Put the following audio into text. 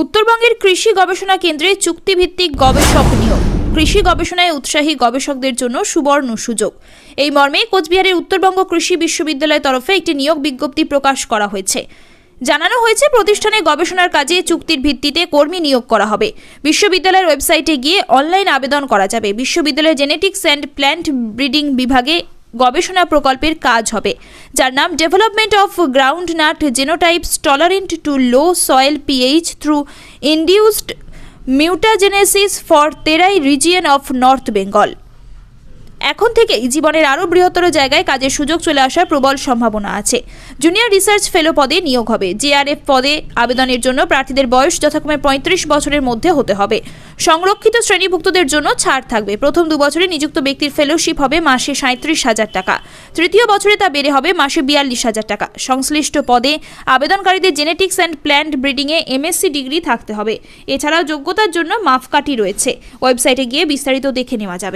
উত্তরবঙ্গের কৃষি গবেষণা কেন্দ্রে চুক্তিভিত্তিক গবেষক নিয়োগ। কৃষি গবেষণায় উৎসাহী গবেষকদের জন্য সুবর্ণ সুযোগ। এই মর্মে কোচবিহারের উত্তরবঙ্গ কৃষি বিশ্ববিদ্যালয়ের তরফে একটি নিয়োগ বিজ্ঞপ্তি প্রকাশ করা হয়েছে। জানানো হয়েছে, প্রতিষ্ঠানে গবেষণার কাজে চুক্তির ভিত্তিতে কর্মী নিয়োগ করা হবে। বিশ্ববিদ্যালয়ের ওয়েবসাইটে গিয়ে অনলাইন আবেদন করা যাবে। বিশ্ববিদ্যালয়ের জেনেটিক্স অ্যান্ড প্ল্যান্ট ব্রিডিং বিভাগে গবেষণা প্রকল্পের কাজ হবে, যার নাম development of groundnut genotypes tolerant to low soil pH through induced mutagenesis for Terai region of north Bengal এখন থেকেই জীবনের আরও বৃহত্তর জায়গায় কাজের সুযোগ চলে আসার প্রবল সম্ভাবনা আছে। জুনিয়র রিসার্চ ফেলো পদে নিয়োগ হবে। জেআরএফ পদে আবেদনের জন্য প্রার্থীদের বয়স যথাক্রমে পঁয়ত্রিশ বছরের মধ্যে হতে হবে। সংরক্ষিত শ্রেণীভুক্তদের জন্য ছাড় থাকবে। প্রথম দু বছরে নিযুক্ত ব্যক্তির ফেলোশিপ হবে মাসে সাঁত্রিশ হাজার টাকা। তৃতীয় বছরে তা বেড়ে হবে মাসে বিয়াল্লিশ হাজার টাকা। সংশ্লিষ্ট পদে আবেদনকারীদের জেনেটিক্স অ্যান্ড প্ল্যান্ট ব্রিডিংয়ে এমএসসি ডিগ্রি থাকতে হবে। এছাড়াও যোগ্যতার জন্য মাপকাঠি রয়েছে। ওয়েবসাইটে গিয়ে বিস্তারিত দেখে নেওয়া যাবে।